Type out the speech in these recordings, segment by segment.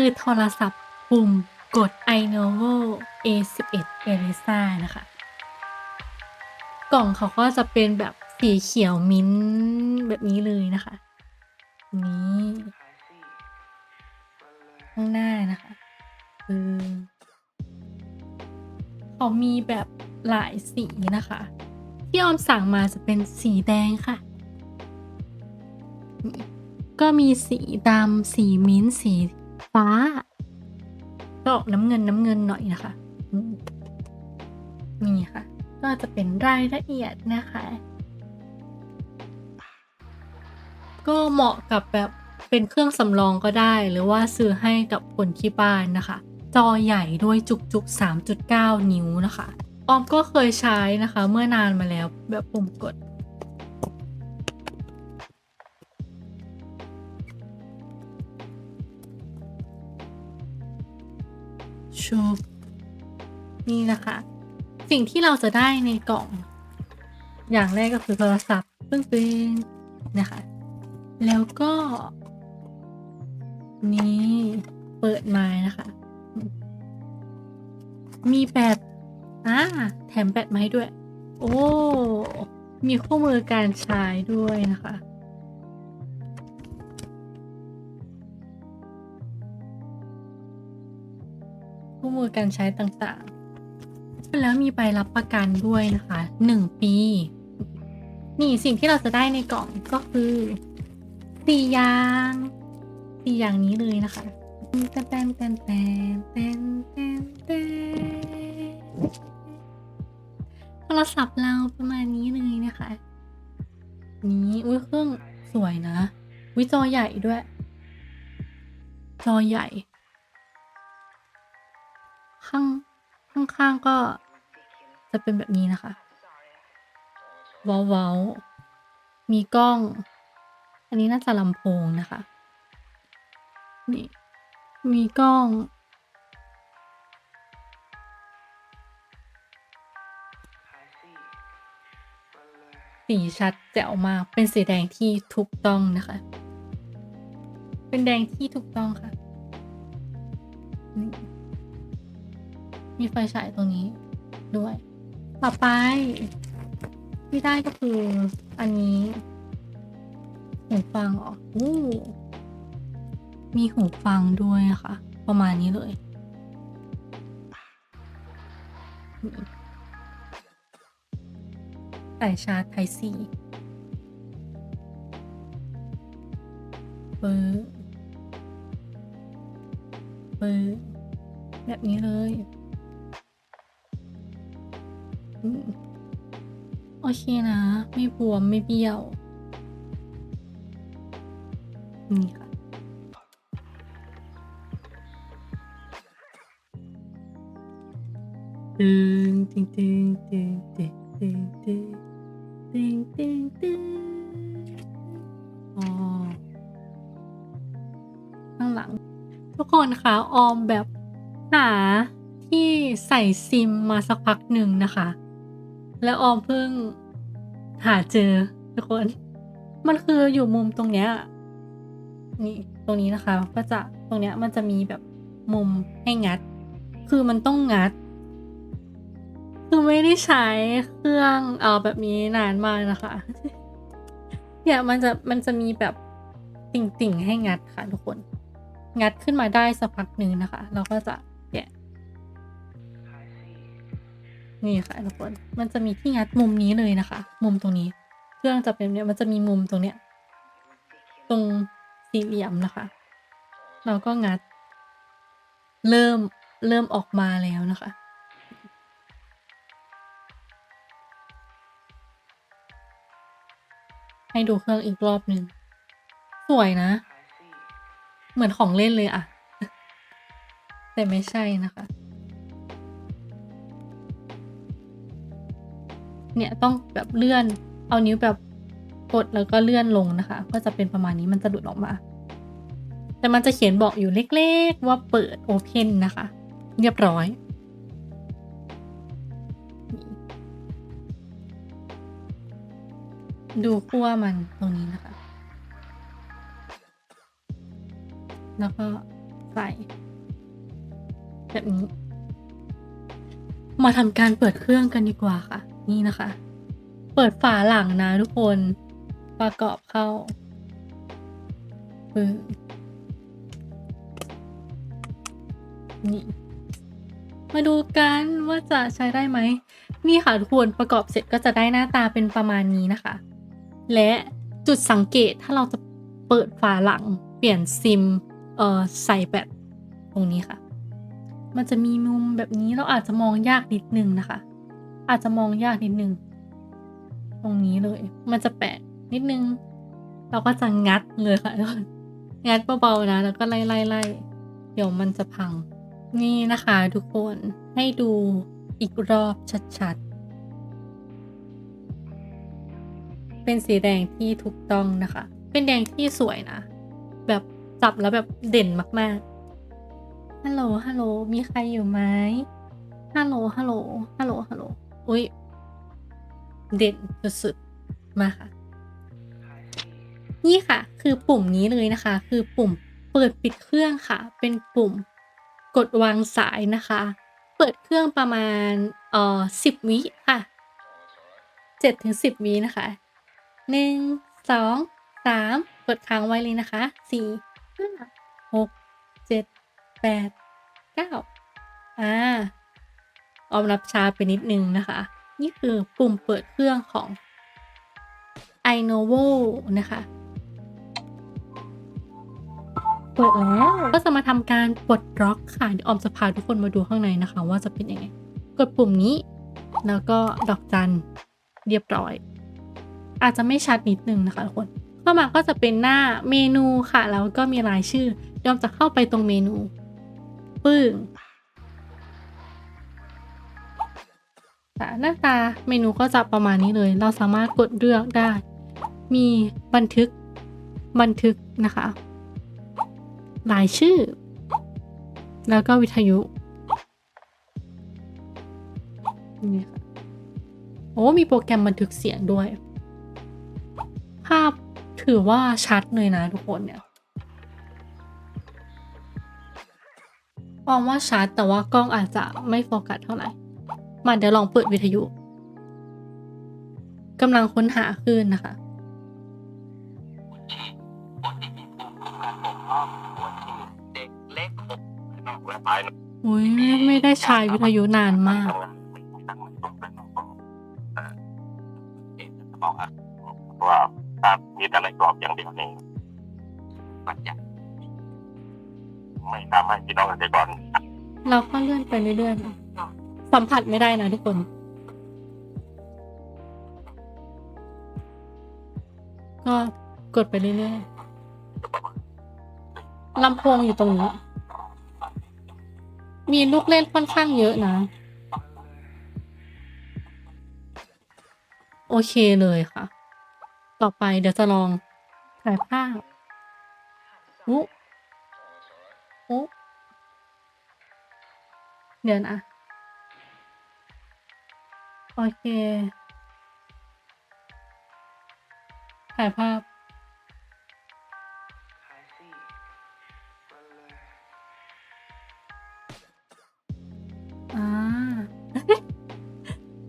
คือโทรศัพท์ปุ่มกด iNovo A11 Elisa นะคะ กล่องเขาก็จะเป็นแบบสีเขียวมิ้นท์แบบนี้เลยนะคะ นี่ข้างหน้านะคะเออเขามีแบบหลายสีนะคะ ที่ออมสั่งมาจะเป็นสีแดงค่ะ ก็มีสีดำสีมิ้นท์สี ฟ้า ก็ออกน้ำเงินน้ำเงินหน่อยนะคะมนี่ค่ะ ก็จะเป็นรายละเอียดนะคะ ก็เหมาะกับแบบเป็นเครื่องสำรองก็ได้ หรือว่าซื้อให้กับคนที่บ้านนะคะ จอใหญ่ด้วยจุกๆ 3.9 นิ้วนะคะ ออมก็เคยใช้นะคะ เมื่อนานมาแล้วแบบปุ่มกด ชูนี่นะคะ สิ่งที่เราจะได้ในกล่อง อย่างแรกก็คือโทรศัพท์ซึ่งเป็นนะคะ แล้วก็ นี่เปิดมานะคะ มีแบตอ่าแถมแบตมาให้ด้วย โอ้ มีคู่มือการใช้ด้วยนะคะ คู่มือการใช้ต่างๆ แล้วมีใบรับประกันด้วยนะคะ 1 ปี นี่สิ่งที่เราจะได้ในกล่องก็คือสี่อย่างสี่อย่างนี้เลยนะคะแตนแตนแตนแตนแตนแตนแตนโทรศัพท์เราประมาณนี้เลยนะคะ นี้อุ้ยเครื่องสวยนะวิจอใหญ่ด้วย จอใหญ่ ข้างข้างๆก็จะเป็นแบบนี้นะคะเว้าวมีกล้อง อันนี้น่าจะลำโพงนะคะนี่มีกล้อง สีชัดแจ๋วมากเป็นสีแดงที่ถูกต้องนะคะ เป็นแดงที่ถูกต้องค่ะ นี่ มีไฟฉายตรงนี้ด้วย ต่อไป ที่ได้ก็คืออันนี้หูฟังเหรออู้มีหูฟังด้วยนะคะ ประมาณนี้เลยนี่ชาร์จไทซีเปิดเปิดแบบนี้เลย โอเคนะ ไม่บวมไม่เบี้ยว นี่ค่ะ ตึงตึงตึงตึงตึงตึงตึงตึงตึงตึงอ๋อข้างหลัง ทุกคนคะออมแบบหาที่ใส่ซิมมาสักพักหนึ่งนะคะ แล้วออมเพิ่งหาเจอทุกคน มันคืออยู่มุมตรงเนี้ย นี่ตรงนี้นะคะ ก็จะตรงเนี้ยมันจะมีแบบมุมให้งัด คือมันต้องงัด คือไม่ได้ใช้เครื่องเอาแบบนี้นานมากนะคะ เนี่ยมันจะมันจะมีแบบติ่งๆให้งัดค่ะทุกคน งัดขึ้นมาได้สักพักหนึ่งนะคะ เราก็จะ นี่ค่ะทุกคน มันจะมีที่งัดมุมนี้เลยนะคะ มุมตรงนี้ เครื่องจะเป็นเนี่ยมันจะมีมุมตรงเนี้ย ตรงสี่เหลี่ยมนะคะ เราก็งัด เริ่มเริ่มออกมาแล้วนะคะ ให้ดูเครื่องอีกรอบหนึ่งสวยนะ เหมือนของเล่นเลยอะแต่ไม่ใช่นะคะ เนี่ยต้องแบบเลื่อน เอานิ้วแบบกดแล้วก็เลื่อนลงนะคะ ก็จะเป็นประมาณนี้มันจะหลุดออกมา แต่มันจะเขียนบอกอยู่เล็กๆว่าเปิด Open นะคะ เรียบร้อยดูขั้วมันตรงนี้นะคะ แล้วก็ใส่แบบนี้ มาทำการเปิดเครื่องกันดีกว่าค่ะ นี่นะคะ เปิดฝาหลังนะทุกคนประกอบเข้าปึ้งนี่มาดูกันว่าจะใช้ได้ไหม นี่ค่ะทุกคนประกอบเสร็จก็จะได้หน้าตาเป็นประมาณนี้นะคะ และจุดสังเกตถ้าเราจะเปิดฝาหลัง เปลี่ยนซิมเอ่อใส่แบตตรงนี้ค่ะ มันจะมีมุมแบบนี้เราอาจจะมองยากนิดนึงนะคะ อาจจะมองยากนิดนึง ตรงนี้เลย มันจะแปะนิดนึง เราก็จะงัดเลยค่ะทุกคนงัดเบาๆนะ แล้วก็ไล่ไล่ไล่เดี๋ยวมันจะพัง นี่นะคะทุกคนให้ดูอีกรอบชัดๆ เป็นสีแดงที่ถูกต้องนะคะ เป็นแดงที่สวยนะ แบบจับแล้วแบบเด่นมากๆ ฮัลโหล ฮัลโหล มีใครอยู่ไหมฮัลโหล ฮัลโหล ฮัลโหล ฮัลโหล อุ้ยเด่นสุดๆมาค่ะ นี่ค่ะ คือปุ่มนี้เลยนะคะ คือปุ่มเปิดปิดเครื่องค่ะ เป็นปุ่มกดวางสายนะคะ เปิดเครื่องประมาณเอ่อสิบวิค่ะเจ็ดถึงสิบวินะคะหนึ่งสองสามกดค้างไว้เลยนะคะสี่ห้าหกเจ็ดแปดเก้าอ่า ออมรับช้าไปนิดนึงนะคะ นี่คือปุ่มเปิดเครื่องของ iNovo นะคะเปิดแล้ว ก็จะมาทำการปลดล็อกค่ะเดี๋ยวออมจะพาทุกคนมาดูข้างในนะคะ ว่าจะเป็นยังไง กดปุ่มนี้ แล้วก็ดอกจันเรียบร้อย อาจจะไม่ชัดนิดนึงนะคะทุกคนเข้ามาก็จะเป็นหน้าเมนูค่ะ แล้วก็มีรายชื่อเดี๋ยวออมจะเข้าไปตรงเมนู ปึ้ง ค่ะหน้าตาเมนูก็จะประมาณนี้เลย เราสามารถกดเลือกได้ มีบันทึกบันทึกนะคะรายชื่อ แล้วก็วิทยุนี่ค่ะโอ้มีโปรแกรมบันทึกเสียงด้วย ภาพถือว่าชัดเลยนะทุกคนเนี่ยมองว่าชัดแต่ว่ากล้องอาจจะไม่โฟกัสเท่าไหร่ มาเดี๋ยวลองเปิดวิทยุกำลังค้นหาคลื่นนะคะคนที่มีภูมิคุ้มกันบกพร่องคนที่เด็กเล็กนอกและภายในอุ้ยไม่ได้ใช้วิทยุนานมากตั้งมันตรงเป็นของเอ่อเอกสมองอะเพราะว่าถ้ามีแต่ในกรอบอย่างเดียวนี่มันจะไม่ทำให้พี่น้องเกษตรกรเราก็เลื่อนไปเรื่อยๆนะ สัมผัสไม่ได้นะทุกคน ก็กดไปเรื่อยๆลำโพงอยู่ตรงนี้มีลูกเล่นค่อนข้างเยอะนะ โอเคเลยค่ะ ต่อไปเดี๋ยวจะลองถ่ายภาพอุ๊อุ๊เดี๋ยวนะ โอเค ถ่ายภาพ อ่า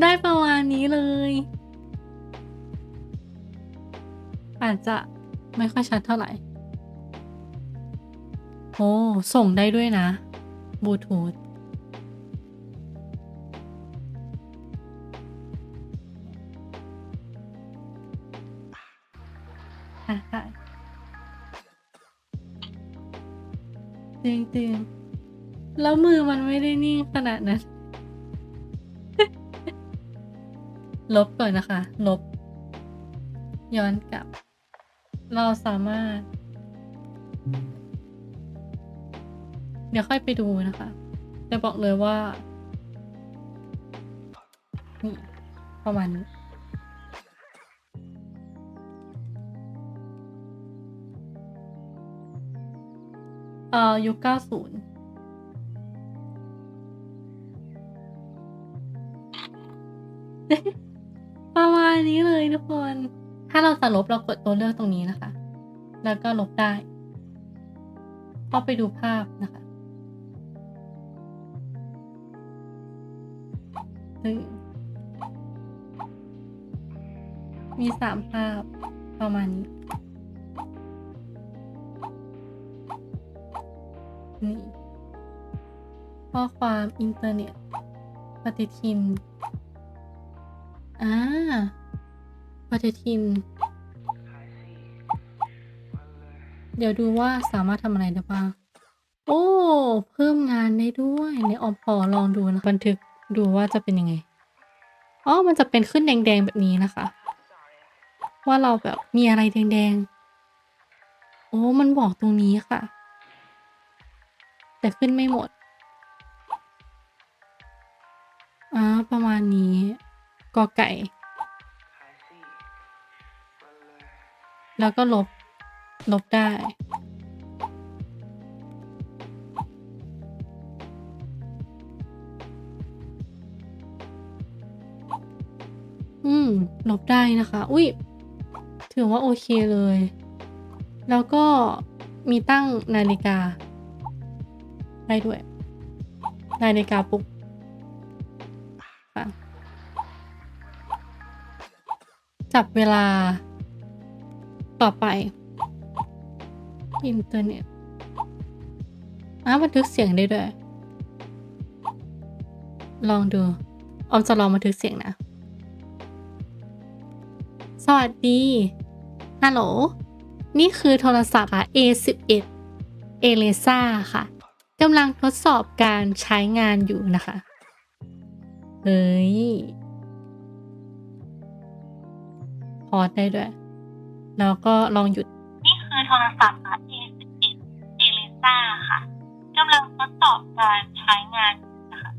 ได้ประมาณนี้เลย อาจจะไม่ค่อยชัดเท่าไหร่ โอ้ ส่งได้ด้วยนะบลูทูธ อะได้จริงๆแล้วมือมันไม่ได้นิ่งขนาดนั้น ลบก่อนนะคะ ลบ ย้อนกลับ เราสามารถ เดี๋ยวค่อยไปดูนะคะจะบอกเลยว่า นี่ ประมาณนี้ เอ่อยุคเก้าศูนย์ประมาณนี้เลยทุกคน ถ้าเราจะลบเรากดตัวเลือกตรงนี้นะคะ แล้วก็ลบได้ ก็ไปดูภาพนะคะมีสามภาพประมาณนี้ นี่ข้อความอินเทอร์เน็ต ปฏิทิน อ่า ปฏิทิน เดี๋ยวดูว่าสามารถทำอะไรได้บ้าง โอ้ เพิ่มงานได้ด้วย ในออมพอลองดูนะ บันทึกดูว่าจะเป็นยังไง อ๋อ มันจะเป็นขึ้นแดงๆแบบนี้นะคะ ว่าเราแบบมีอะไรแดงๆ โอ้ มันบอกตรงนี้ค่ะ แต่ขึ้นไม่หมดอ่าประมาณนี้กอไก่ แล้วก็ลบ ลบได้ อืม ลบได้นะคะ อุ้ยถือว่าโอเคเลย แล้วก็มีตั้งนาฬิกา ได้ด้วยนาฬิกาปุกค่ะจับเวลาต่อไป อินเทอร์เน็ตอะบันทึกเสียงได้ด้วย ลองดูออมจะลองบันทึกเสียงนะ สวัสดี ฮัลโหล นี่คือโทรศัพท์อะ A11 เอเลซ่าค่ะ กำลังทดสอบการใช้งานอยู่นะคะ เฮ้ยพอดได้ด้วย แล้วก็ลองหยุด นี่คือโทรศัพท์ A11 เอเลซ่าค่ะกำลังทดสอบการใช้งานอยู่นะคะ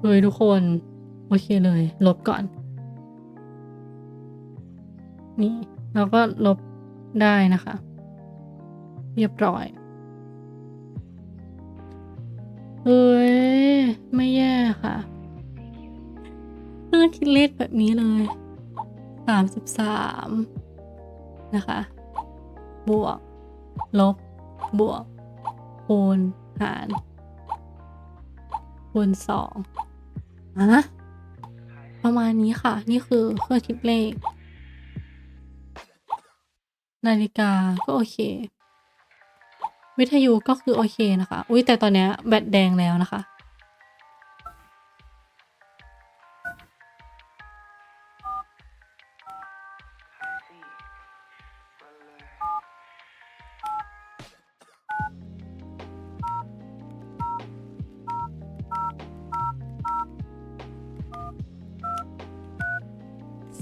เฮ้ยทุกคน โอเคเลย ลบก่อน นี่แล้วก็ลบได้นะคะ เรียบร้อย เฮ้ย ไม่แย่ค่ะเพื่อคิดเลขแบบนี้เลยสามสิบสามนะคะ บวก ลบ บวก คูณ หาร คูณสองอะประมาณนี้ค่ะ นี่คือเครื่องคิดเลข นาฬิกาก็โอเค วิทยุก็คือโอเคนะคะ อุ้ยแต่ตอนนี้แบตแดงแล้วนะคะ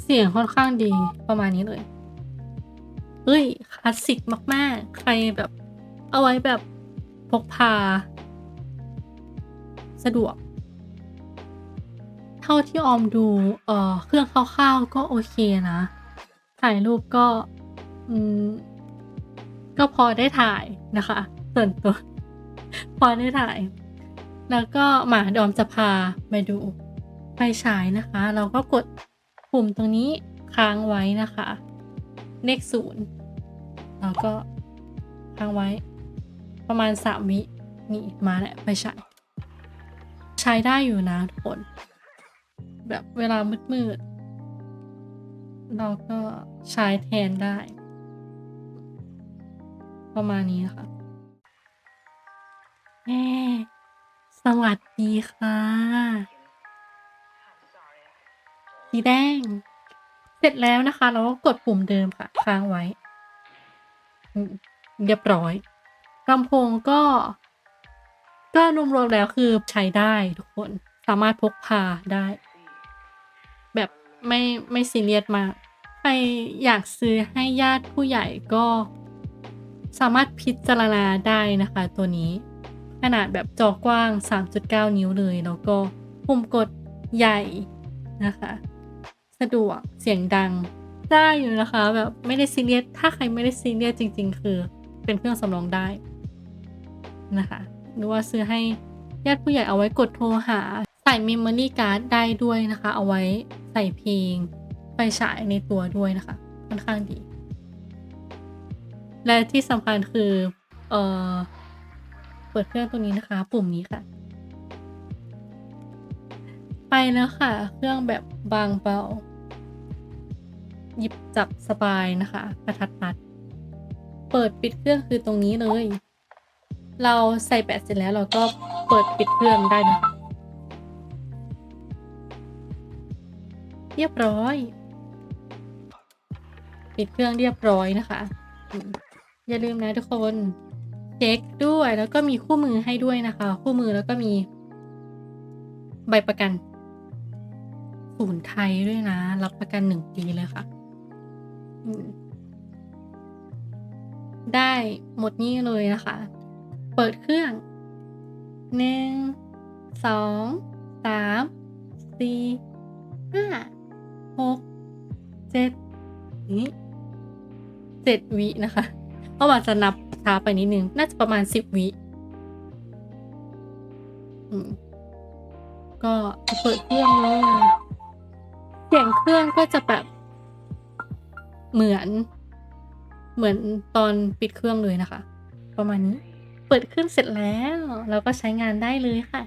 เสียงค่อนข้างดีประมาณนี้เลย เอ้ยคลาสสิกมาก ๆ ใครแบบ เอาไว้แบบพกพา สะดวก เท่าที่ออมดู เอ่อ เครื่องคร่าวๆก็โอเคนะ ถ่ายรูปก็ อืม ก็พอได้ถ่ายนะคะ ส่วนตัว พอได้ถ่าย แล้วก็หมาดยวออมจะพาไปดูไฟฉายนะคะ เราก็กดปุ่มตรงนี้ค้างไว้นะคะ เลขศูนย์แล้วก็ค้างไว้ ประมาณสามวินี่มาแหล้วไฟฉายใช้ได้อยู่นะทุกคน แบบเวลามืดๆเราก็ใช้แทนได้ ประมาณนี้นะคะแม่สวัสดีค่ะสีแดง เสร็จแล้วนะคะ เราก็กดปุ่มเดิมค่ะ ค้างไว้ เรียบร้อย ลำโพงก็ ก็รวมๆแล้วคือใช้ได้ทุกคนสามารถพกพาได้ แบบไม่ไม่ซีเรียสมากใครอยากซื้อให้ญาติผู้ใหญ่ก็ สามารถพิจารณาได้นะคะตัวนี้ ขนาดแบบจอกว้าง 3.9 นิ้วเลยแล้วก็ปุ่มกดใหญ่นะคะ สะดวกเสียงดังได้อยู่นะคะ แบบไม่ได้ซีเรียสถ้าใครไม่ได้ซีเรียสจริง ๆ คือเป็นเครื่องสำรองได้ นะคะ หรือว่าซื้อให้ญาติผู้ใหญ่เอาไว้กดโทรหา ใส่เมมโมรี่การ์ดได้ด้วยนะคะ เอาไว้ใส่เพลงไฟฉายในตัวด้วยนะคะ ค่อนข้างดี และที่สำคัญคือ เอ่อปิดเครื่องตรงนี้นะคะ ปุ่มนี้ค่ะ ไปแล้วค่ะ เครื่องแบบบางเบา หยิบจับสบายนะคะกระทัดรัด เปิดปิดเครื่องคือตรงนี้เลย เราใส่แปะเสร็จแล้วเราก็เปิดปิดเครื่องได้นะเรียบร้อย ปิดเครื่องเรียบร้อยนะคะ อย่าลืมนะทุกคนเช็คด้วยแล้วก็มีคู่มือให้ด้วยนะคะ คู่มือแล้วก็มี ใบประกันศูนย์ไทยด้วยนะ รับประกันหนึ่งปีเลยค่ะได้หมดนี่เลยนะคะ เปิดเครื่อง หนึ่ง สอง สาม สี่ ห้า หก เจ็ดนี่เจ็ดวินะคะเพราะว่าจะนับช้าไปนิดนึง น่าจะประมาณสิบวิก็จะเปิดเครื่องเลยเสียงเครื่องก็จะแบบเหมือน เหมือนตอนปิดเครื่องเลยนะคะ ประมาณนี้ เปิดขึ้นเสร็จแล้ว เราก็ใช้งานได้เลยค่ะ